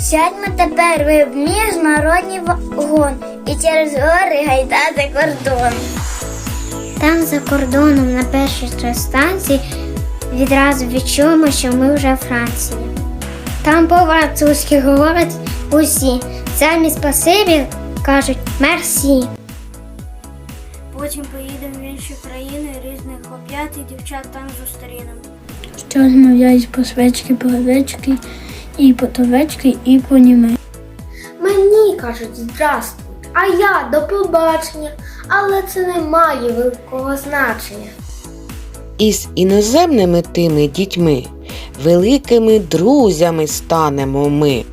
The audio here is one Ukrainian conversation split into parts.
Сядьмо тепер ви в міжнародний вагон і через гори гайдати кордон. Там за кордоном на першій ж станції відразу відчуємо, що ми вже в Франції. Там по-французьки говорять усі. Замість спасибі кажуть мерсі. Потім поїдемо в інші країни різних хлоп'ят і дівчат там зустрінемо. Що розмовляють по шведськи, по гречки, і по турецьки, і по німецьки. Мені кажуть здравствуй, а я до побачення, але це не має великого значення. Із іноземними тими дітьми великими друзями станемо ми.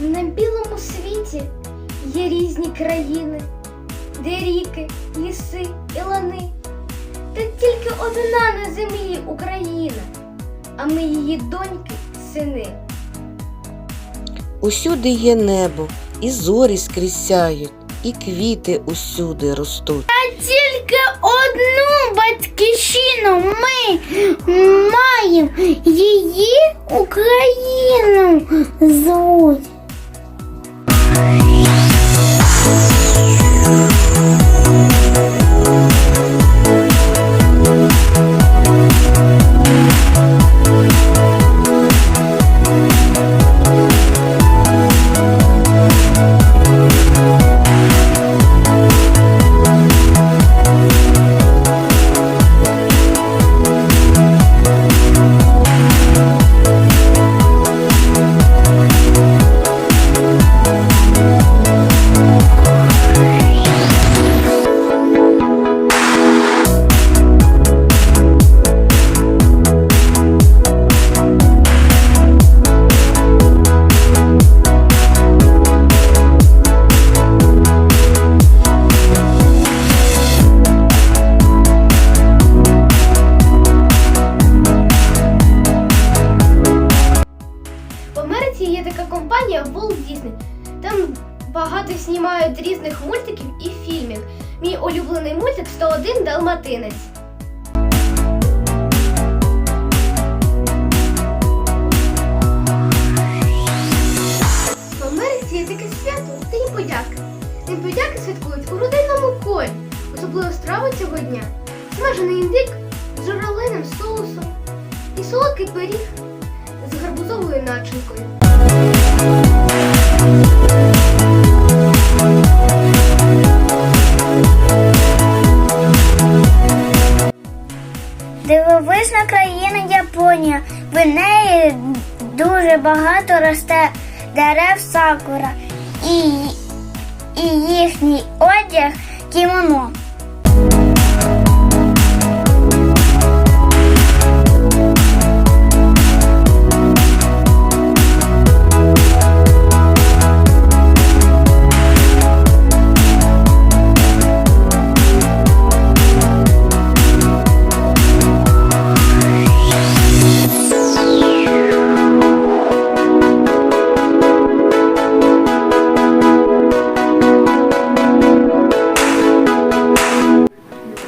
На білому світі є різні країни, де ріки, ліси і лани. Та тільки одна на землі Україна, а ми її доньки, сини. Усюди є небо, і зорі скрісяють, і квіти усюди ростуть. А Тільки одну батьківщину ми маємо її Україну звуть. Багато знімають різних мультиків і фільмів. Мій улюблений мультик 101 Далматинець. В Америці є таке свято День подяки. День святкують у родинному колі. Особлива страва цього дня смажений індик з журавлиним соусом і солодкий пиріг з гарбузовою начинкою. Дивовижна країна Японія. В неї дуже багато росте дерев сакура і, і їхній одяг кімоно.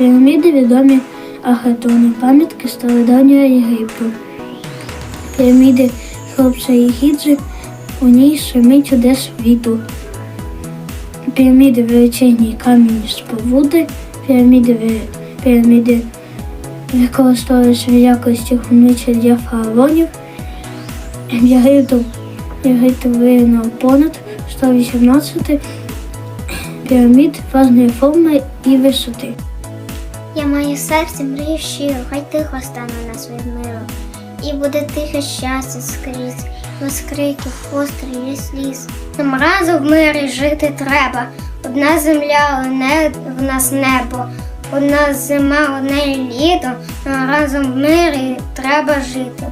Піраміди відомі Агатони, пам'ятки стародавнього Єгипту. Піраміди хлопця і Гідзи, у ній семи чудес світу. Піраміди величезні камінні споруди, піраміди, піраміди використовуються в якості хуничі для фараонів. Єгипту виявлено понад 118 пірамід різної форми і висоти. Я маю серце мрію щиро, хай тихо стане на своє мило. І буде тихе щастя скрізь, без криків, пострілів, сліз. Нам разом в мирі жити треба. Одна земля, одне в нас небо, одна зима, одне літо. Нам разом в мирі треба жити.